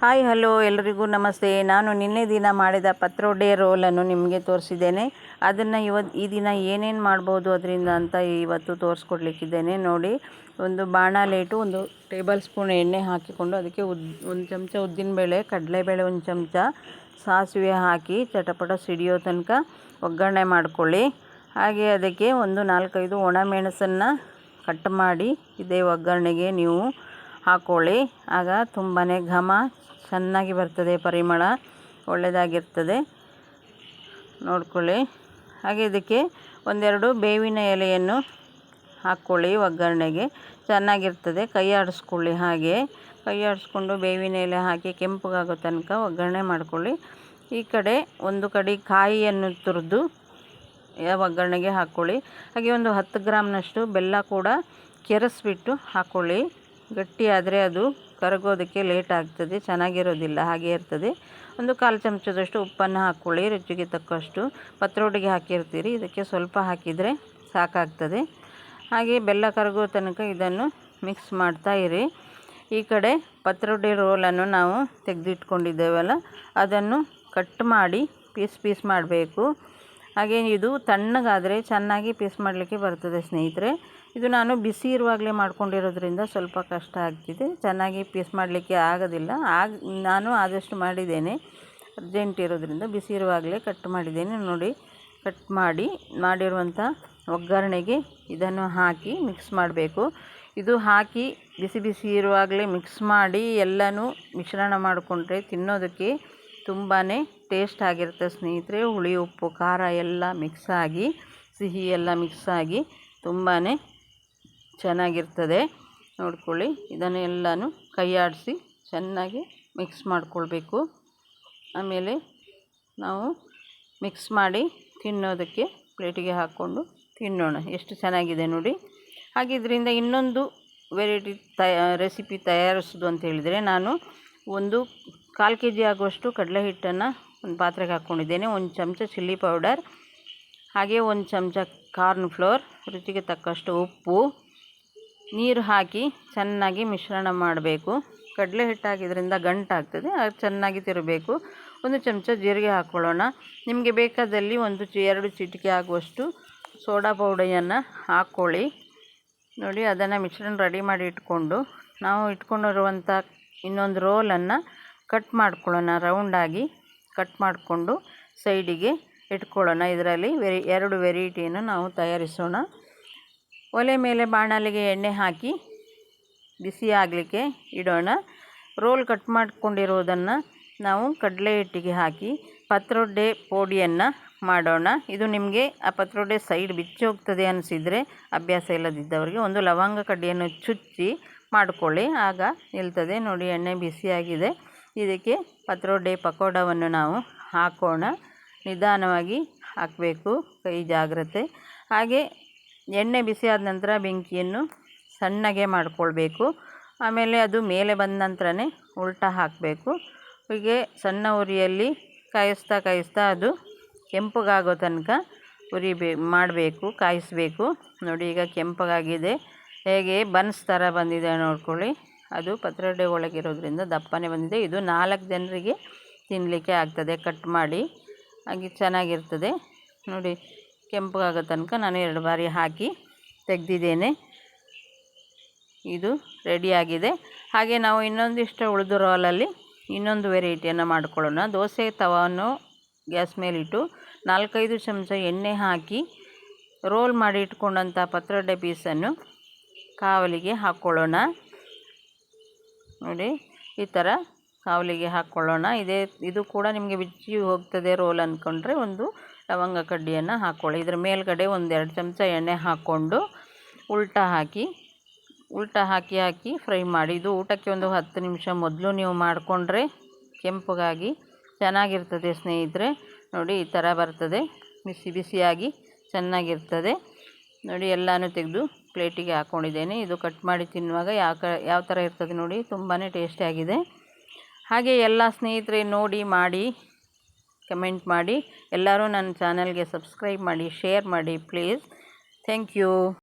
Hi, hello ಎಲ್ರಿಗೂ ನಮಸ್ತೆ. ನಾನು ನಿನ್ನೆ ದಿನ ಮಾಡಿದ ಪತ್ರೊಡೆ ರೋಲನ್ನು ನಿಮಗೆ ತೋರಿಸಿದ್ದೇನೆ. ಅದನ್ನು ಇವತ್ತು ಈ ದಿನ ಏನೇನು ಮಾಡ್ಬೋದು ಅದರಿಂದ ಅಂತ ಇವತ್ತು ತೋರಿಸ್ಕೊಡ್ಲಿಕ್ಕಿದ್ದೇನೆ. ನೋಡಿ, ಒಂದು ಬಾಣಲೆ ಇಟ್ಟು ಒಂದು ಟೇಬಲ್ ಸ್ಪೂನ್ ಎಣ್ಣೆ ಹಾಕಿಕೊಂಡು ಅದಕ್ಕೆ ಉದ್, ಒಂದು ಚಮಚ ಉದ್ದಿನಬೇಳೆ, ಕಡಲೆಬೇಳೆ ಒಂದು ಚಮಚ, ಸಾಸಿವೆ ಹಾಕಿ ಚಟಪಟ ಸಿಡಿಯೋ ತನಕ ಒಗ್ಗರಣೆ ಮಾಡ್ಕೊಳ್ಳಿ. ಹಾಗೆ ಅದಕ್ಕೆ ಒಂದು ನಾಲ್ಕೈದು ಒಣಮೆಣಸನ್ನು ಕಟ್ ಮಾಡಿ ಇದೇ ಒಗ್ಗರಣೆಗೆ ನೀವು ಹಾಕ್ಕೊಳ್ಳಿ ಆಗ ತುಂಬಾ ಘಮ ಚೆನ್ನಾಗಿ ಬರ್ತದೆ ಪರಿಮಳ. ಒಳ್ಳೆಯದಾಗಿರ್ತದೆ ನೋಡ್ಕೊಳ್ಳಿ. ಹಾಗೆ ಇದಕ್ಕೆ ಒಂದೆರಡು ಬೇವಿನ ಎಲೆಯನ್ನು ಹಾಕ್ಕೊಳ್ಳಿ ಒಗ್ಗರಣೆಗೆ. ಚೆನ್ನಾಗಿರ್ತದೆ. ಕೈ ಆಡಿಸ್ಕೊಳ್ಳಿ ಹಾಗೆ. ಕೈ ಆಡಿಸ್ಕೊಂಡು ಬೇವಿನ ಎಲೆ ಹಾಕಿ ಕೆಂಪಗಾಗೋ ತನಕ ಒಗ್ಗರಣೆ ಮಾಡ್ಕೊಳ್ಳಿ. ಈ ಕಡೆ ಒಂದು ಕಡೆ ಕಾಯಿಯನ್ನು ತುರಿದು ಒಗ್ಗರಣೆಗೆ ಹಾಕ್ಕೊಳ್ಳಿ ಹಾಗೆ ಒಂದು ಹತ್ತು ಗ್ರಾಮ್ನಷ್ಟು ಬೆಲ್ಲ ಕೂಡ ಕೆರೆಸ್ಬಿಟ್ಟು ಹಾಕ್ಕೊಳ್ಳಿ ಗಟ್ಟಿಯಾದರೆ ಅದು ಕರಗೋದಕ್ಕೆ ಲೇಟ್ ಆಗ್ತದೆ, ಚೆನ್ನಾಗಿರೋದಿಲ್ಲ, ಹಾಗೆ ಇರ್ತದೆ. ಒಂದು ಕಾಲು ಚಮಚದಷ್ಟು ಉಪ್ಪನ್ನು ಹಾಕ್ಕೊಳ್ಳಿ ರುಚಿಗೆ ತಕ್ಕಷ್ಟು. ಪತ್ರೊಡೆಗೆ ಹಾಕಿರ್ತೀರಿ, ಇದಕ್ಕೆ ಸ್ವಲ್ಪ ಹಾಕಿದರೆ ಸಾಕಾಗ್ತದೆ. ಹಾಗೆ ಬೆಲ್ಲ ಕರಗೋ ತನಕ ಇದನ್ನು ಮಿಕ್ಸ್ ಮಾಡ್ತಾ ಇರಿ. ಈ ಕಡೆ ಪತ್ರೊಡೆ ರೋಲನ್ನು ನಾವು ತೆಗೆದಿಟ್ಕೊಂಡಿದ್ದೇವಲ್ಲ, ಅದನ್ನು ಕಟ್ ಮಾಡಿ ಪೀಸ್ ಪೀಸ್ ಮಾಡಬೇಕು. ಹಾಗೆ ಇದು ತಣ್ಣಗಾದರೆ ಚೆನ್ನಾಗಿ ಪೀಸ್ ಮಾಡಲಿಕ್ಕೆ ಬರ್ತದೆ ಸ್ನೇಹಿತರೆ. ಇದು ನಾನು ಬಿಸಿ ಇರುವಾಗಲೇ ಮಾಡ್ಕೊಂಡಿರೋದ್ರಿಂದ ಸ್ವಲ್ಪ ಕಷ್ಟ ಆಗ್ತಿದೆ. ಚೆನ್ನಾಗಿ ಪೀಸ್ ಮಾಡಲಿಕ್ಕೆ ಆಗೋದಿಲ್ಲ. ಆಗ, ನಾನು ಆದಷ್ಟು ಮಾಡಿದ್ದೇನೆ. ಅರ್ಜೆಂಟ್ ಇರೋದ್ರಿಂದ ಬಿಸಿ ಇರುವಾಗಲೇ ಕಟ್ ಮಾಡಿದ್ದೇನೆ. ನೋಡಿ, ಕಟ್ ಮಾಡಿ, ಮಾಡಿರುವಂಥ ಒಗ್ಗರಣೆಗೆ ಇದನ್ನು ಹಾಕಿ ಮಿಕ್ಸ್ ಮಾಡಬೇಕು. ಇದು ಹಾಕಿ ಬಿಸಿ ಬಿಸಿ ಇರುವಾಗಲೇ ಮಿಕ್ಸ್ ಮಾಡಿ ಎಲ್ಲನೂ ಮಿಶ್ರಣ ಮಾಡಿಕೊಂಡ್ರೆ ತಿನ್ನೋದಕ್ಕೆ ತುಂಬಾ ಟೇಸ್ಟ್ ಆಗಿರುತ್ತೆ ಸ್ನೇಹಿತರೆ. ಹುಳಿ, ಉಪ್ಪು, ಖಾರ ಎಲ್ಲ ಮಿಕ್ಸ್ ಆಗಿ, ಸಿಹಿ ಎಲ್ಲ ಮಿಕ್ಸ್ ಆಗಿ ತುಂಬಾ ಚೆನ್ನಾಗಿರ್ತದೆ. ನೋಡ್ಕೊಳ್ಳಿ. ಇದನ್ನು ಎಲ್ಲನೂ ಕೈ ಆಡಿಸಿ ಚೆನ್ನಾಗಿ ಮಿಕ್ಸ್ ಮಾಡಿಕೊಳ್ಬೇಕು. ಆಮೇಲೆ ನಾವು ಮಿಕ್ಸ್ ಮಾಡಿ ತಿನ್ನೋದಕ್ಕೆ ಪ್ಲೇಟಿಗೆ ಹಾಕ್ಕೊಂಡು ತಿನ್ನೋಣ. ಎಷ್ಟು ಚೆನ್ನಾಗಿದೆ ನೋಡಿ. ಹಾಗೆ ಇನ್ನೊಂದು ವೆರೈಟಿ ತಯ, ರೆಸಿಪಿ ತಯಾರಿಸೋದು ಅಂತ ಹೇಳಿದರೆ ನಾನು ಒಂದು ಕಾಲು ಕೆ ಜಿ ಆಗುವಷ್ಟು ಕಡಲೆ ಹಿಟ್ಟನ್ನು ಒಂದು ಪಾತ್ರೆಗೆ ಹಾಕ್ಕೊಂಡಿದ್ದೇನೆ. ಒಂದು ಚಮಚ ಚಿಲ್ಲಿ ಪೌಡರ್, ಹಾಗೆ ಒಂದು ಚಮಚ ಕಾರ್ನ್ ಫ್ಲೋರ್, ರುಚಿಗೆ ತಕ್ಕಷ್ಟು ಉಪ್ಪು ನೀರು ಹಾಕಿ ಚೆನ್ನಾಗಿ ಮಿಶ್ರಣ ಮಾಡಬೇಕು. ಕಡಲೆ ಹಿಟ್ಟು ಹಾಕಿದ್ರಿಂದ ಗಂಟಾಗ್ತದೆ ಅದು ಚೆನ್ನಾಗಿ ತಿರಬೇಕು. ಒಂದು ಚಮಚ ಜೀರಿಗೆ ಹಾಕ್ಕೊಳ್ಳೋಣ. ನಿಮಗೆ ಬೇಕಾದಲ್ಲಿ ಒಂದು ಚಿ, ಎರಡು ಚಿಟಿಕೆ ಆಗುವಷ್ಟು ಸೋಡಾ ಪೌಡರನ್ನು ಹಾಕ್ಕೊಳ್ಳಿ. ನೋಡಿ, ಅದನ್ನು ಮಿಶ್ರಣ ರೆಡಿ ಮಾಡಿ ಇಟ್ಕೊಂಡು, ನಾವು ಇಟ್ಕೊಂಡಿರುವಂಥ ಇನ್ನೊಂದು ರೋಲನ್ನು ಕಟ್ ಮಾಡ್ಕೊಳ್ಳೋಣ. ರೌಂಡಾಗಿ ಕಟ್ ಮಾಡಿಕೊಂಡು ಸೈಡಿಗೆ ಇಟ್ಕೊಳ್ಳೋಣ. ಇದರಲ್ಲಿ ವೆರಿ, ಎರಡು ವೆರೈಟಿಯನ್ನು ನಾವು ತಯಾರಿಸೋಣ. ಒಲೆ ಮೇಲೆ ಬಾಣಲೆಗೆ ಎಣ್ಣೆ ಹಾಕಿ ಬಿಸಿ ಆಗಲಿಕ್ಕೆ ಇಡೋಣ. ರೋಲ್ ಕಟ್ ಮಾಡಿಕೊಂಡಿರೋದನ್ನು ನಾವು ಕಡಲೆ ಹಿಟ್ಟಿಗೆ ಹಾಕಿ ಪತ್ರೊಡೆ ಪೋಡಿಯನ್ನು ಮಾಡೋಣ. ಇದು ನಿಮಗೆ ಆ ಪತ್ರೊಡೆ ಸೈಡ್ ಬಿಚ್ಚೋಗ್ತದೆ ಅನಿಸಿದರೆ ಅಭ್ಯಾಸ ಇಲ್ಲದಿದ್ದವರಿಗೆ ಒಂದು ಲವಂಗ ಕಡ್ಡಿಯನ್ನು ಚುಚ್ಚಿ ಮಾಡಿಕೊಳ್ಳಿ. ಆಗ ನಿಲ್ತದೆ. ನೋಡಿ, ಎಣ್ಣೆ ಬಿಸಿಯಾಗಿದೆ. ಇದಕ್ಕೆ ಪತ್ರೊಡೆ ಪಕೋಡವನ್ನು ನಾವು ಹಾಕೋಣ. ನಿಧಾನವಾಗಿ ಹಾಕಬೇಕು. ಕೈ ಜಾಗ್ರತೆ. ಹಾಗೆ ಎಣ್ಣೆ ಬಿಸಿಯಾದ ನಂತರ ಬೆಂಕಿಯನ್ನು ಸಣ್ಣಗೆ ಮಾಡಿಕೊಳ್ಬೇಕು. ಆಮೇಲೆ ಅದು ಮೇಲೆ ಬಂದ ನಂತರನೇ ಉಲ್ಟಾ ಹಾಕಬೇಕು. ಹೀಗೆ ಸಣ್ಣ ಉರಿಯಲ್ಲಿ ಕಾಯಿಸ್ತಾ ಕಾಯಿಸ್ತಾ ಅದು ಕೆಂಪಗಾಗೋ ತನಕ ಉರಿಬೇ ಮಾಡಬೇಕು, ಕಾಯಿಸಬೇಕು. ನೋಡಿ ಈಗ ಕೆಂಪಗಾಗಿದೆ. ಹೇಗೆ ಬನ್ಸ್ ಥರ ಬಂದಿದೆ ನೋಡ್ಕೊಳ್ಳಿ. ಅದು ಪತ್ರೊಡೆ ಒಳಗಿರೋದ್ರಿಂದ ದಪ್ಪನೇ ಬಂದಿದೆ. ಇದು ನಾಲ್ಕು ಜನರಿಗೆ ತಿನ್ನಲಿಕ್ಕೆ ಆಗ್ತದೆ. ಕಟ್ ಮಾಡಿ. ಹಾಗೆ ಚೆನ್ನಾಗಿರ್ತದೆ. ನೋಡಿ ಕೆಂಪಗಾಗೋ ತನಕ ನಾನು ಎರಡು ಬಾರಿ ಹಾಕಿ ತೆಗೆದಿದ್ದೇನೆ. ಇದು ರೆಡಿಯಾಗಿದೆ ಹಾಗೆ ನಾವು ಇನ್ನೊಂದಿಷ್ಟು ಉಳಿದು ರೋಲಲ್ಲಿ ಇನ್ನೊಂದು ವೆರೈಟಿಯನ್ನು ಮಾಡಿಕೊಳ್ಳೋಣ. ದೋಸೆ ತವನ್ನು ಗ್ಯಾಸ್ ಮೇಲಿಟ್ಟು ನಾಲ್ಕೈದು ಚಮಚ ಎಣ್ಣೆ ಹಾಕಿ ರೋಲ್ ಮಾಡಿ ಇಟ್ಕೊಂಡಂಥ ಪತ್ರೊಡೆ ಪೀಸನ್ನು ಕಾವಲಿಗೆ ಹಾಕ್ಕೊಳ್ಳೋಣ. ನೋಡಿ, ಈ ಥರ ಕಾವಲಿಗೆ ಹಾಕ್ಕೊಳ್ಳೋಣ. ಇದೇ, ಇದು ಕೂಡ ನಿಮಗೆ ಬಿಚ್ಚಿ ಹೋಗ್ತದೆ ರೋಲ್ ಅಂದ್ಕೊಂಡ್ರೆ ಒಂದು ಲವಂಗ ಕಡ್ಡಿಯನ್ನು ಹಾಕ್ಕೊಳ್ಳಿ ಇದರ ಮೇಲ್ಗಡೆ ಒಂದೆರಡು ಚಮಚ ಎಣ್ಣೆ ಹಾಕ್ಕೊಂಡು ಉಲ್ಟಾ ಹಾಕಿ ಉಲ್ಟಾ ಹಾಕಿ ಹಾಕಿ ಫ್ರೈ ಮಾಡಿ. ಇದು ಊಟಕ್ಕೆ ಒಂದು ಹತ್ತು ನಿಮಿಷ ಮೊದಲು ನೀವು ಮಾಡಿಕೊಂಡ್ರೆ ಕೆಂಪಗಾಗಿ ಚೆನ್ನಾಗಿರ್ತದೆ ಸ್ನೇಹಿತರೆ. ನೋಡಿ, ಈ ಥರ ಬರ್ತದೆ. ಬಿಸಿ ಬಿಸಿಯಾಗಿ ಚೆನ್ನಾಗಿರ್ತದೆ. ನೋಡಿ, ಎಲ್ಲನೂ ತೆಗೆದು ಪ್ಲೇಟಿಗೆ ಹಾಕ್ಕೊಂಡಿದ್ದೇನೆ ಇದು ಕಟ್ ಮಾಡಿ ತಿನ್ನುವಾಗ ಯಾವ ಕ, ಯಾವ ಥರ ಇರ್ತದೆ ನೋಡಿ ತುಂಬಾ ಟೇಸ್ಟಿಯಾಗಿದೆ ಹಾಗೆ ಎಲ್ಲ ಸ್ನೇಹಿತರೆ ನೋಡಿ, ಮಾಡಿ ಕಮೆಂಟ್ ಮಾಡಿ. ಎಲ್ಲರೂ ನನ್ನ ಚಾನಲ್ಗೆ ಸಬ್ಸ್ಕ್ರೈಬ್ ಮಾಡಿ ಶೇರ್ ಮಾಡಿ ಪ್ಲೀಸ್. Thank you.